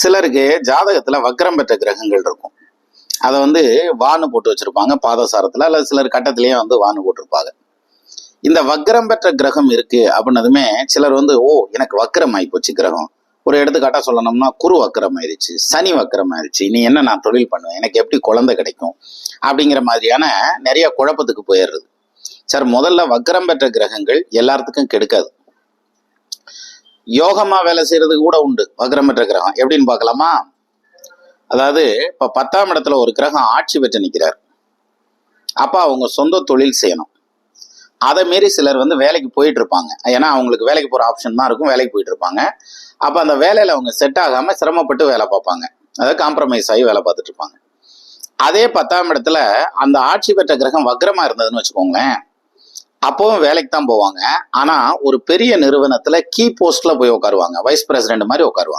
சிலருக்கு ஜாதகத்துல வக்ரம் பெற்ற கிரகங்கள் இருக்கும். அதை வந்து வானு போட்டு வச்சிருப்பாங்க பாதசாரத்துல அல்லது சிலர் கட்டத்திலேயே வந்து வானு போட்டிருப்பாங்க. இந்த வக்ரம் பெற்ற கிரகம் இருக்கு அப்படின்னதுமே சிலர் வந்து ஓ எனக்கு வக்ரம் ஆயிப்போச்சு கிரகம். ஒரு எடுத்துக்காட்டா சொல்லணும்னா குரு வக்கரம் ஆயிடுச்சு சனி வக்கரம் ஆயிடுச்சு. நீ என்ன நான் தொழில் பண்ணுவேன்? எனக்கு எப்படி குழந்தை கிடைக்கும்? அப்படிங்கிற மாதிரியான நிறைய குழப்பத்துக்கு போயிடுறது. சார் முதல்ல வக்கரம் பெற்ற கிரகங்கள் எல்லாத்துக்கும் கெடுக்காது. யோகமா வேலை செய்யறது கூட உண்டு. வக்ரம் கிரகம். எப்படின்னு பார்க்கலாமா? அதாவது இப்போ பத்தாம் இடத்துல ஒரு கிரகம் ஆட்சி பெற்று நிற்கிறார் அப்போ அவங்க சொந்த தொழில் செய்யணும். அதை மாரி சிலர் வந்து வேலைக்கு போயிட்டு இருப்பாங்க ஏன்னா அவங்களுக்கு வேலைக்கு போகிற ஆப்ஷன் தான் இருக்கும். வேலைக்கு போயிட்டு இருப்பாங்க அப்போ அந்த வேலையில் அவங்க செட் ஆகாமல் சிரமப்பட்டு வேலை பார்ப்பாங்க. அதாவது காம்ப்ரமைஸ் ஆகி வேலை பார்த்துட்டு இருப்பாங்க. அதே பத்தாம் இடத்துல அந்த ஆட்சி பெற்ற கிரகம் வக்ரமாக இருந்ததுன்னு வச்சுக்கோங்களேன். அப்பவும் வேலைக்கு தான் போவாங்க. ஆனா ஒரு பெரிய நிறுவனத்துல கீ போஸ்ட்ல போய் உட்காருவாங்க. வைஸ் பிரசிடென்ட் மாதிரி உட்காருவாங்க.